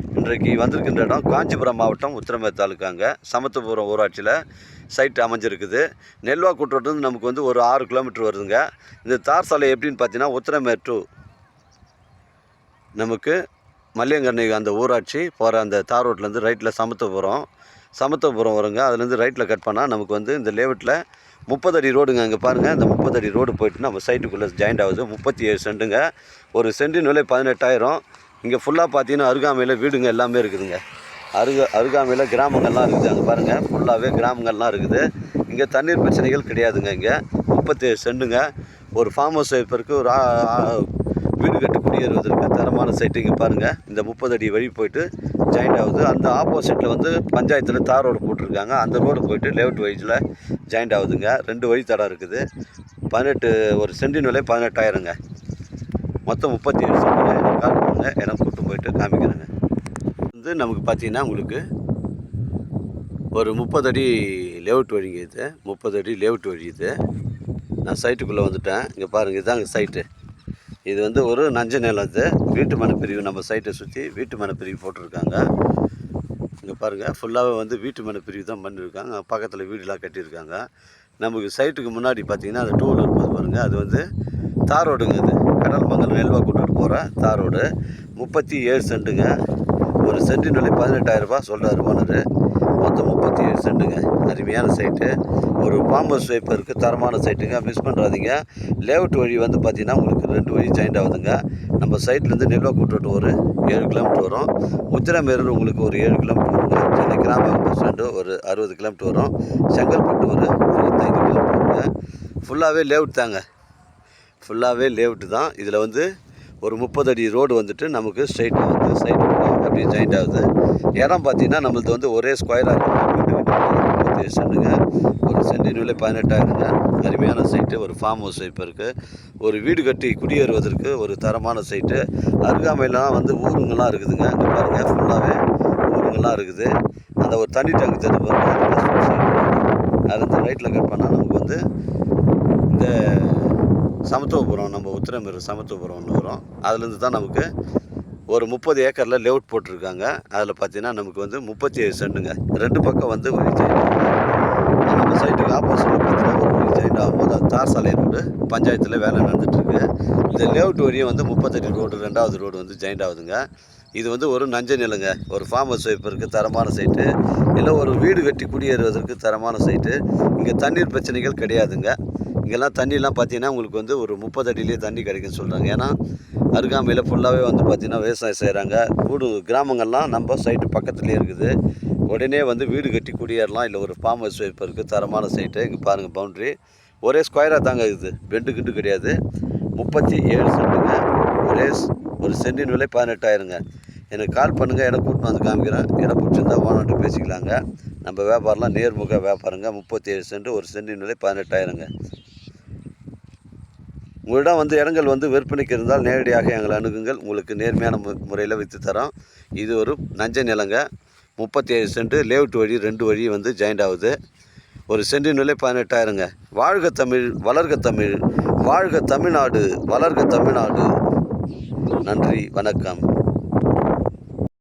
இன்றைக்கு வந்திருக்கின்ற இடம் காஞ்சிபுரம் மாவட்டம் உத்திரமேர் தாலுக்காங்க. சமத்துவபுரம் ஊராட்சியில் சைட் அமைஞ்சிருக்குது. நெல்வா கூட்டுறது நமக்கு வந்து ஒரு ஆறு கிலோமீட்டர் வருதுங்க. இந்த தார் சாலை எப்படின்னு பார்த்தீங்கன்னா உத்திரமே டு நமக்கு மல்லியங்கண்ணை அந்த ஊராட்சி போகிற அந்த தார் ரோட்லேருந்து ரைட்டில் சமத்துவபுரம் சமத்துவபுரம் வருங்க. அதுலேருந்து ரைட்டில் கட் பண்ணால் நமக்கு வந்து இந்த லேவட்டில் முப்பது அடி ரோடுங்க அங்கே பாருங்கள் இந்த முப்பது அடி ரோடு போயிட்டு நம்ம சைட்டுக்குள்ளே ஜாயிண்ட் ஆகுது. முப்பத்தி ஏழு சென்ட்டுங்க ஒரு சென்டின் விலை பதினெட்டாயிரம். இங்கே ஃபுல்லாக பார்த்தீங்கன்னா அருகாமையில் வீடுங்க எல்லாமே இருக்குதுங்க. அருக அருகாமையில் கிராமங்கள்லாம் இருக்குது. அங்கே பாருங்கள் ஃபுல்லாகவே கிராமங்கள்லாம் இருக்குது. இங்கே தண்ணீர் பிரச்சனைகள் கிடையாதுங்க இங்கே. முப்பத்தேழு செண்டுங்க ஒரு ஃபார்ம் ஹவுஸ் வைப்பதற்கு ஒரு வீடு கட்டி குடியேறுவதற்கு தரமான சைட்டு இங்கே பாருங்கள் இந்த முப்பது அடி வழி போயிட்டு ஜாயிண்ட் ஆகுது. அந்த ஆப்போசிட்டில் வந்து பஞ்சாயத்தில் தார் ரோடு போட்டிருக்காங்க. அந்த ரோடு போயிட்டு லேவுட் வழியில் ஜாயிண்ட் ஆகுதுங்க. ரெண்டு வழித்தடம் இருக்குது. பதினெட்டு ஒரு சென்டின் விலை பதினெட்டாயிரங்க. மொத்தம் முப்பத்தி ஏழு சென்ட்டுங்க எனக்கு கூப்பிட்டு போயிட்டு காமிக்கிறேங்க. வந்து நமக்கு பார்த்தீங்கன்னா உங்களுக்கு ஒரு முப்பது அடி லேவுட் வழிங்க இது முப்பது அடி லேவுட் வழி இது நான் சைட்டுக்குள்ளே வந்துட்டேன். இங்கே பாருங்கள் இதாங்க சைட்டு இது வந்து ஒரு நஞ்ச நிலம் இது வீட்டு மனப்பிரிவு. பிரிவு நம்ம சைட்டை சுற்றி வீட்டு மனப்பிரிவு பிரிவு போட்டிருக்காங்க. இங்கே பாருங்கள் ஃபுல்லாகவே வந்து வீட்டு மனப்பிரிவு பிரிவு தான் பண்ணியிருக்காங்க பக்கத்தில் வீடுலாம் கட்டியிருக்காங்க. நமக்கு சைட்டுக்கு முன்னாடி பார்த்தீங்கன்னா அந்த டூ வீலர் போது பாருங்கள் அது வந்து தார் ரோடுங்க அது கடல் மங்கலம் நெல்வா கூட்டிகிட்டு போகிறேன் தார் ரோடு முப்பத்தி ஏழு சென்ட்டுங்க ஒரு சென்ட்டின் விலை பதினெட்டாயிரரூபா சொல்கிறார் சொல்கிறாரு ஓனர் மொத்தம் முப்பத்தி ஏழு சென்ட்டுங்க அருமையான சைட்டு. ஒரு பாம்பஸ் வைப்பருக்கு தரமான சைட்டுங்க. மிஸ் பண்ணுறாதீங்க லேவுட் வழி வந்து பார்த்தீங்கன்னா உங்களுக்கு ரெண்டு வழி ஜாயிண்ட் ஆகுதுங்க. நம்ம சைட்லேருந்து நெல்வா கூட்டிட்டு ஒரு ஏழு கிலோமீட்டர் வரும். உத்திரமேரூர் உங்களுக்கு ஒரு ஏழு கிலோமீட்டர் வருங்க. சென்னை கிராம பஸ் ஸ்டாண்டு ஒரு அறுபது கிலோமீட்டர் வரும். செங்கல்பட்டு ஒரு இருபத்தைந்து கிலோமீட்டர் வருங்க. ஃபுல்லாகவே லேவுட் தாங்க. ஃபுல்லாகவே லேவுட்டு தான். இதில் வந்து ஒரு முப்பது அடி ரோடு வந்துட்டு நமக்கு ஸ்ட்ரைட்டாக வந்து சைடு அப்படி ஜாயிண்ட் ஆகுது. இடம் பார்த்தீங்கன்னா நம்மளது வந்து ஒரே ஸ்கொயராக இருக்குது சென்டுங்க ஒரு சென்டின் பதினெட்டாயிரங்க. அருமையான சைட்டு ஒரு ஃபார்ம் ஹவுஸ் இப்போ இருக்குது ஒரு வீடு கட்டி குடியேறுவதற்கு ஒரு தரமான சைட்டு அருகாமையெல்லாம் வந்து ஊருங்கள்லாம் இருக்குதுங்க. இங்கே பாருங்கள் ஃபுல்லாகவே ஊருங்கெல்லாம் இருக்குது. அந்த ஒரு தண்ணி டேங்க் தெரிஞ்சு பாருங்க. அது அந்த ரைட்டில் கட் பண்ணால் நமக்கு வந்து இந்த சமத்துவபுரம் நம்ம உத்திரமேரு சமத்துவபுரம்னு வரும். அதுலேருந்து தான் நமக்கு ஒரு முப்பது ஏக்கரில் லேவுட் போட்டிருக்காங்க. அதில் பார்த்தீங்கன்னா நமக்கு வந்து முப்பத்தி ஏழு சென்ட்டுங்க ரெண்டு பக்கம் வந்து வழி ஜாயின் நம்ம சைட்டுக்கு ஆப்போசிட்டில் பார்த்தீங்கன்னா ஒரு வழி ஜாயின் ஆகும்போது அது தார் சாலை ரோடு பஞ்சாயத்தில் வேலை நடந்துகிட்ருக்கு இந்த லேவுட் வழியும் வந்து முப்பத்தெட்டு ரோடு ரெண்டாவது ரோடு வந்து ஜாயிண்ட் ஆகுதுங்க. இது வந்து ஒரு நஞ்ச நிலங்க ஒரு ஃபார்ம் ஹவுஸ் வைப்பதற்கு தரமான சைட்டு இல்லை ஒரு வீடு கட்டி குடியேறுவதற்கு தரமான சைட்டு இங்கே தண்ணீர் பிரச்சனைகள் கிடையாதுங்க. இங்கெல்லாம் தண்ணிலாம் பார்த்தீங்கன்னா உங்களுக்கு வந்து ஒரு முப்பது அடியிலே தண்ணி கிடைக்குன்னு சொல்கிறாங்க ஏன்னா அருகாமையில் ஃபுல்லாகவே வந்து பார்த்திங்கன்னா விவசாயம் செய்கிறாங்க கூடு கிராமங்கள்லாம் நம்ம சைட்டு பக்கத்துலேயே இருக்குது. உடனே வந்து வீடு கட்டி குடியேறலாம். இல்லை ஒரு ஃபார்ம் ஹவுஸ் வைப்பதற்கு தரமான சைட்டு இங்கே பாருங்கள் பவுண்ட்ரி ஒரே ஸ்கொயராக தாங்க இருக்குது பெண்டு கிண்டு கிடையாது. முப்பத்தி ஏழு சென்ட்டுங்க. ஒரே ஒரு சென்டின் விலை பதினெட்டாயிரங்க. எனக்கு கால் பண்ணுங்கள் இடம் கூட்டின்னு வந்து காமிக்கிறேன். இடம் பிடிச்சிருந்தா ஓனர்கிட்ட பேசிக்கலாங்க. நம்ம வியாபாரம்லாம் நேர்முக வியாபாரங்க. முப்பத்தி ஏழு சென்ட் ஒரு சென்டின் விலை பதினெட்டாயிரங்க. உங்களிடம் வந்து இடங்கள் வந்து விற்பனைக்கு இருந்தால் நேரடியாக எங்களை அணுகுங்கள். உங்களுக்கு நேர்மையான மு முறையில் விற்று தரோம். இது ஒரு நஞ்ச நிலங்க. முப்பத்தி ஏழு சென்ட் லேவுட் வழி ரெண்டு வழி வந்து ஜாயிண்ட் ஆகுது. ஒரு சென்டின் விலை பதினெட்டாயிரங்க. வாழ்க தமிழ் வளர்க தமிழ். வாழ்க தமிழ்நாடு வளர்க தமிழ்நாடு. நன்றி வணக்கம்.